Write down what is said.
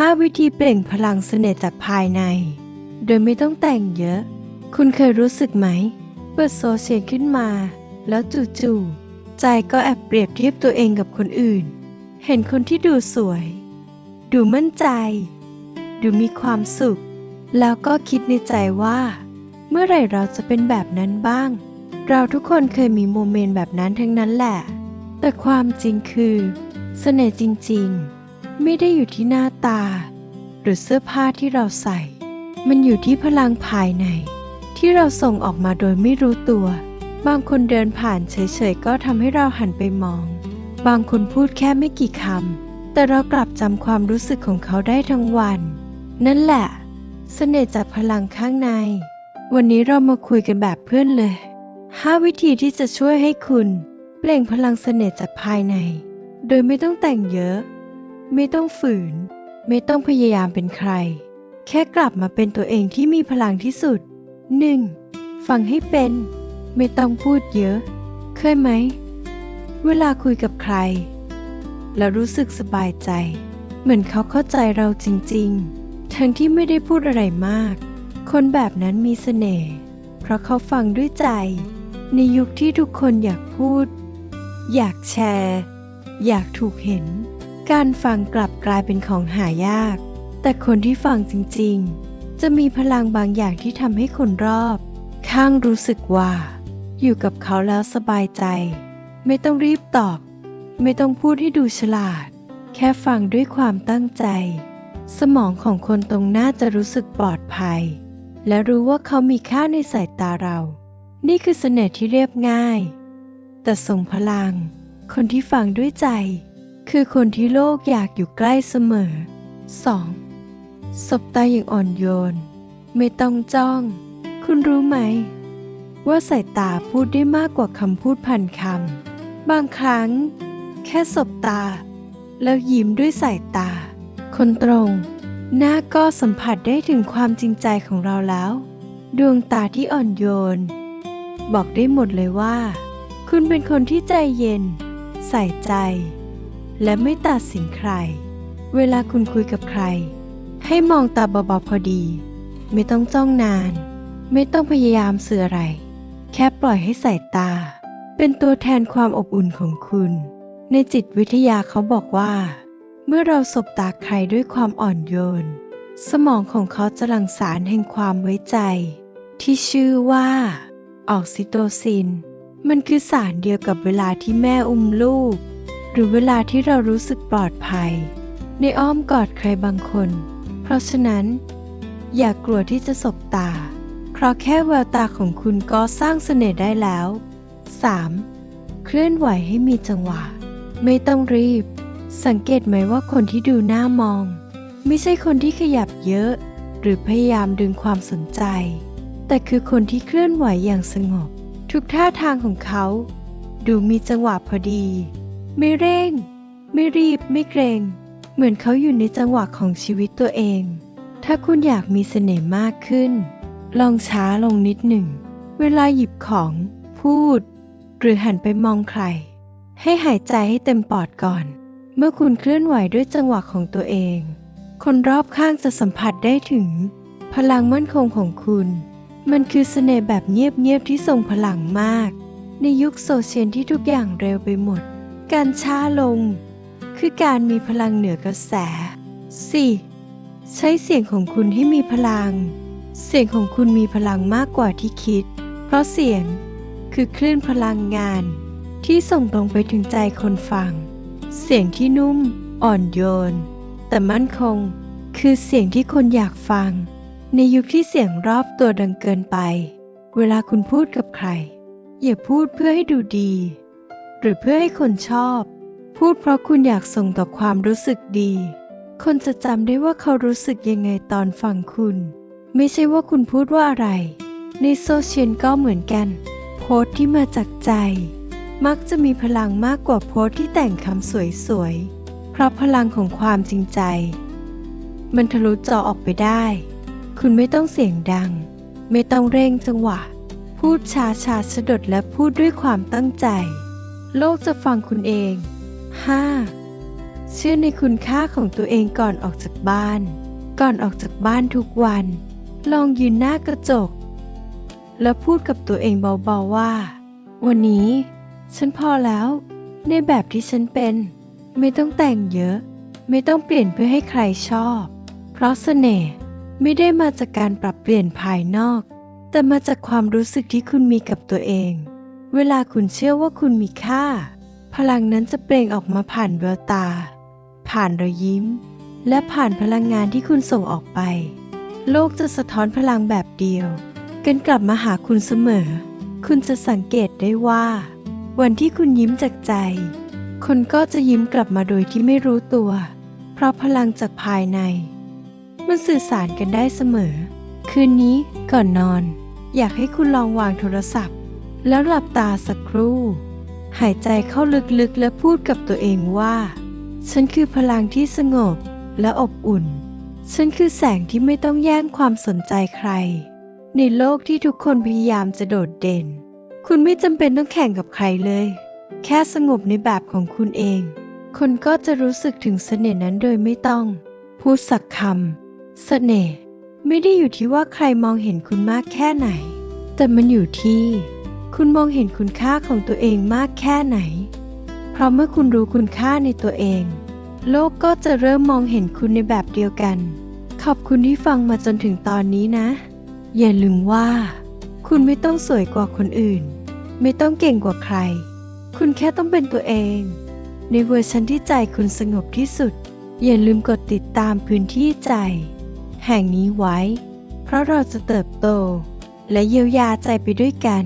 5 วิธีเปล่งพลังเสน่ห์จากภายใน โดยไม่ต้องแต่งเยอะ คุณเคยรู้สึกไหม เปิดโซเชียลขึ้นมา แล้วจู่ๆ ใจก็แอบเปรียบเทียบตัวเองกับคนอื่น เห็นคนที่ดูสวย ดูมั่นใจ ดูมีความสุข แล้วก็คิดในใจว่า เมื่อไหร่เราจะเป็นแบบนั้นบ้าง เราทุกคนเคยมีโมเมนต์แบบนั้นทั้งนั้นแหละ แต่ความจริงคือ เสน่ห์จริง ๆ ไม่ได้อยู่ที่หน้าตา หรือเสื้อผ้าที่เราใส่ มันอยู่ที่พลังภายใน ที่เราส่งออกมาโดยไม่รู้ตัว บางคนเดินผ่านเฉยๆ ก็ทำให้เราหันไปมอง บางคนพูดแค่ไม่กี่คำ แต่เรากลับจำความรู้สึกของเขาได้ทั้งวัน นั่นแหละเสน่ห์จากพลังข้างใน วันนี้เรามาคุยกันแบบเพื่อนเลย 5 วิธีที่จะช่วยให้คุณ เปล่งพลังเสน่ห์จากภายใน โดยไม่ต้องแต่งเยอะ ไม่ต้องฝืน ไม่ต้องพยายามเป็นใคร แค่กลับมาเป็นตัวเองที่มีพลังที่สุด 1. ฟังให้เป็น ไม่ต้องพูดเยอะ เคยไหม เวลาคุยกับใคร แล้วรู้สึกสบายใจ เหมือนเขาเข้าใจเราจริง ๆ ทั้งที่ไม่ได้พูดอะไรมาก คนแบบนั้นมีเสน่ห์เพราะเขาฟังด้วยใจ ในยุคที่ทุกคนอยากพูด อยากแชร์ อยากถูกเห็น การฟังกลับกลายเป็นของหายาก แต่คนที่ฟังจริงๆ จะมีพลังบางอย่างที่ทำให้คนรอบ ข้างรู้สึกว่า อยู่กับเขาแล้วสบายใจ ไม่ต้องรีบตอบ ไม่ต้องพูดให้ดูฉลาด แค่ฟังด้วยความตั้งใจ สมองของคนตรงหน้าจะรู้สึกปลอดภัย และรู้ว่าเขามีค่าในสายตาเรา นี่คือเสน่ห์ที่เรียบง่าย แต่ทรงพลัง คนที่ฟังด้วยใจ คือคนที่โลกอยากอยู่ใกล้เสมอ 2. สบตาอย่างอ่อนโยน ไม่ต้องจ้อง คุณรู้ไหม ว่าสายตาพูดได้มากกว่าคำพูดพันคำ บางครั้ง แค่สบตา แล้วยิ้มด้วยสายตา คนตรง หน้าก็สัมผัสได้ถึงความจริงใจของเราแล้ว ดวงตาที่อ่อนโยน บอกได้หมดเลยว่า คุณเป็นคนที่ใจเย็น ใส่ใจ และไม่ตัดสินใคร เวลาคุณคุยกับใคร ให้มองตาเบาๆพอดี ไม่ต้องจ้องนาน ไม่ต้องพยายามเสื่ออะไร แค่ปล่อยให้สายตา เป็นตัวแทนความอบอุ่นของคุณ ในจิตวิทยาเขาบอกว่า เมื่อเราสบตาใครด้วยความอ่อนโยน สมองของเขาจะหลั่งสารแห่งความไว้ใจ ที่ชื่อว่าออกซิโตซิน มันคือสารเดียวกับเวลาที่แม่อุ้มลูก หรือเวลาที่เรารู้สึกปลอดภัย ในอ้อมกอดใครบางคน เพราะฉะนั้น อย่ากกลัวที่จะสบตา เพราะแค่แววตาของคุณก็สร้างเสน่ห์ได้แล้ว 3. เคลื่อนไหวให้มีจังหวะ ไม่ต้องรีบ สังเกตไหมว่าคนที่ดูหน้ามอง ไม่ใช่คนที่ขยับเยอะ หรือพยายามดึงความสนใจ แต่คือคนที่เคลื่อนไหวอย่างสงบ ทุกท่าทางของเขา ดูมีจังหวะพอดี ไม่เร่ง ไม่รีบไม่เกรง เหมือนเขาอยู่ในจังหวะของชีวิตตัวเอง ถ้าคุณอยากมีเสน่ห์มากขึ้น ลองช้าลงนิดหนึ่ง เวลาหยิบของ พูด หรือหันไปมองใคร ให้หายใจให้เต็มปอดก่อน เมื่อคุณเคลื่อนไหวด้วยจังหวะของตัวเอง คนรอบข้างจะสัมผัสได้ถึง พลังมั่นคงของคุณ มันคือเสน่ห์แบบเงียบๆที่ทรงพลังมาก ในยุคโซเชียลที่ทุกอย่างเร็วไปหมด การช้าลง คือการมีพลังเหนือกระแส 4. ใช้เสียงของคุณให้มีพลัง เสียงของคุณมีพลังมากกว่าที่คิด เพราะเสียงคือคลื่นพลังงาน ที่ส่งตรงไปถึงใจคนฟัง เสียงที่นุ่ม อ่อนโยน แต่มั่นคงคือเสียงที่คนอยากฟัง ในยุคที่เสียงรอบตัวดังเกินไป เวลาคุณพูดกับใคร อย่าพูดเพื่อให้ดูดี หรือเพื่อให้คนชอบ พูดเพราะคุณอยากส่งต่อความรู้สึกดี คนจะจำได้ว่าเขารู้สึกยังไงตอนฟังคุณ ไม่ใช่ว่าคุณพูดว่าอะไร ในโซเชียลก็เหมือนกัน โพสต์ที่มาจากใจ มักจะมีพลังมากกว่าโพสต์ที่แต่งคำสวยๆ เพราะพลังของความจริงใจ มันทะลุจอออกไปได้ คุณไม่ต้องเสียงดัง ไม่ต้องเร่งจังหวะ พูดช้าๆสะดดและพูดด้วยความตั้งใจ โลกจะฟังคุณเอง 5. เชื่อในคุณค่าของตัวเองก่อนออกจากบ้าน ก่อนออกจากบ้านทุกวัน ลองยืนหน้ากระจก แล้วพูดกับตัวเองเบาๆว่า วันนี้ ฉันพอแล้ว ในแบบที่ฉันเป็น ไม่ต้องแต่งเยอะ ไม่ต้องเปลี่ยนเพื่อให้ใครชอบ เพราะเสน่ห์ไม่ได้มาจากการปรับเปลี่ยนภายนอก แต่มาจากความรู้สึกที่คุณมีกับตัวเอง เวลาคุณเชื่อว่าคุณมีค่า พลังนั้นจะเปล่งออกมาผ่านแววตา ผ่านรอยยิ้ม และผ่านพลังงานที่คุณส่งออกไป โลกจะสะท้อนพลังแบบเดียว กันกลับมาหาคุณเสมอ คุณจะสังเกตได้ว่า วันที่คุณยิ้มจากใจ คนก็จะยิ้มกลับมาโดยที่ไม่รู้ตัว เพราะพลังจากภายใน มันสื่อสารกันได้เสมอ คืนนี้ก่อนนอน อยากให้คุณลองวางโทรศัพท์ แล้วหลับตาสักครู่ หายใจเข้าลึกๆและพูดกับตัวเองว่า ฉันคือพลังที่สงบและอบอุ่น ฉันคือแสงที่ไม่ต้องแย่งความสนใจใคร ในโลกที่ทุกคนพยายามจะโดดเด่น คุณไม่จำเป็นต้องแข่งกับใครเลย แค่สงบในแบบของคุณเอง คนก็จะรู้สึกถึงเสน่ห์นั้นโดยไม่ต้อง พูดสักคำเสน่ห์ไม่ได้อยู่ที่ว่าใครมองเห็นคุณมากแค่ไหน แต่มันอยู่ที่ คุณมองเห็นคุณค่าของตัวเองมากแค่ไหน เพราะเมื่อคุณรู้คุณค่าในตัวเอง โลกก็จะเริ่มมองเห็นคุณในแบบเดียวกัน ขอบคุณที่ฟังมาจนถึงตอนนี้นะ อย่าลืมว่า คุณไม่ต้องสวยกว่าคนอื่น ไม่ต้องเก่งกว่าใคร คุณแค่ต้องเป็นตัวเอง ในเวอร์ชันที่ใจคุณสงบที่สุด อย่าลืมกดติดตามพื้นที่ใจ แห่งนี้ไว้ เพราะเราจะเติบโต และเยียวยาใจไปด้วยกัน